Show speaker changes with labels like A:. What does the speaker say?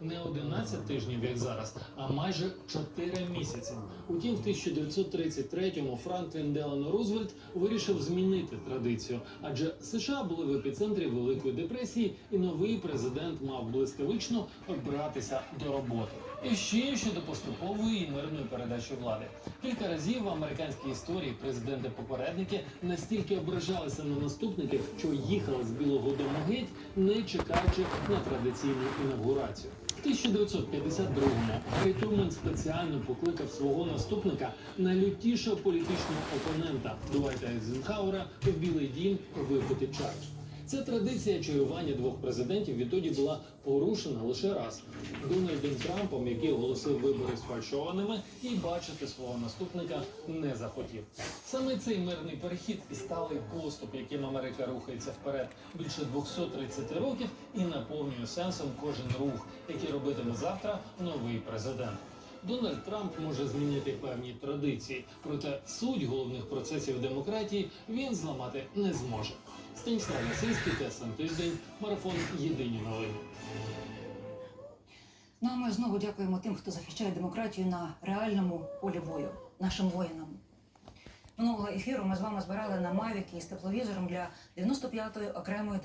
A: не 11 тижнів, як зараз, а майже 4 місяці. Утім, в 1933-му Франклін Делано Рузвельт вирішив змінити традицію, адже США були в епіцентрі Великої депресії, і новий президент мав блискавично братися до роботи. І ще щодо поступової і мирної передачі влади. Кілька разів в американській історії президенти-попередники настільки ображалися на наступників, що їхали з Білого Дому геть, не чекаючи на традиційну інавгурацію. В 1952-му Гаррі Труман спеціально покликав свого наступника найлютішого політичного опонента Дуайта Ейзенхауера в Білий Дім випити чай. Ця традиція чаювання двох президентів відтоді була порушена лише раз Дональдом Трампом, який оголосив вибори сфальшованими, і бачити свого наступника не захотів. Саме цей мирний перехід і сталий поступ, яким Америка рухається вперед більше 230 років, і наповнює сенсом кожен рух, який робитиме завтра новий президент. Дональд Трамп може змінити певні традиції, проте суть головних процесів демократії він зламати не зможе. Станіслав Ясинський, ТСН Тиждень, марафон Єдині новини.
B: Ну а ми знову дякуємо тим, хто захищає демократію на реальному полі бою, нашим воїнам. Минулого ефіру ми з вами збирали на Мавіки із тепловізором для 95-ї окремої